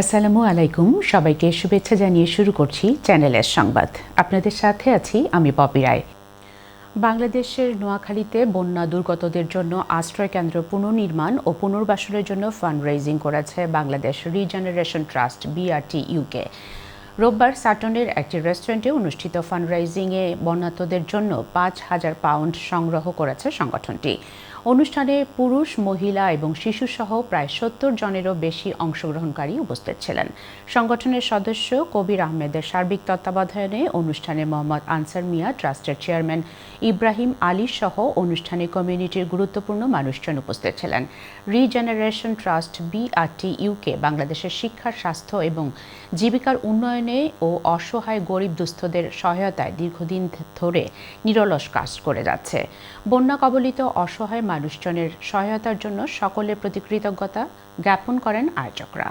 আসসালামু আলাইকুম। সবাইকে শুভেচ্ছা জানিয়ে শুরু করছি চ্যানেলের সংবাদ। আপনাদের সাথে আছি আমি পপি রায়। বাংলাদেশের নোয়াখালীতে বন্যা দুর্গতদের জন্য আশ্রয় কেন্দ্র পুনর্নির্মাণ ও পুনর্বাসনের জন্য ফান্ড রেজিং করেছে Bangladesh regeneration trust BRT UK রোববার সাটনের একটি রেস্টুরেন্টে অনুষ্ঠিত ফান্ড রাইজিংয়ে বন্যাতদের জন্য পাঁচ হাজার পাউন্ড সংগ্রহ করেছে সংগঠনটি। অনুষ্ঠানে পুরুষ, মহিলা এবং শিশুসহ প্রায় সত্তর জনেরও বেশি অংশগ্রহণকারী উপস্থিত ছিলেন। সংগঠনের সদস্য কবির আহমেদের সার্বিক তত্ত্বাবধানে অনুষ্ঠানে মোহাম্মদ আনসার মিয়া ট্রাস্টের চেয়ারম্যান ইব্রাহিম আলী সহ অনুষ্ঠানে কমিউনিটির গুরুত্বপূর্ণ মানুষজন উপস্থিত ছিলেন। রিজেনারেশন ট্রাস্ট বিআরটি ইউকে বাংলাদেশের শিক্ষা, স্বাস্থ্য এবং জীবিকার উন্নয়নে ও অসহায় গরিব দুস্থদের সহায়তায় দীর্ঘদিন ধরে নিরলস কাজ করে যাচ্ছে। বন্যা কবলিত অসহায় মানুষজনের সহায়তার জন্য সকলের প্রতি কৃতজ্ঞতা জ্ঞাপন করেন আয়োজকরা।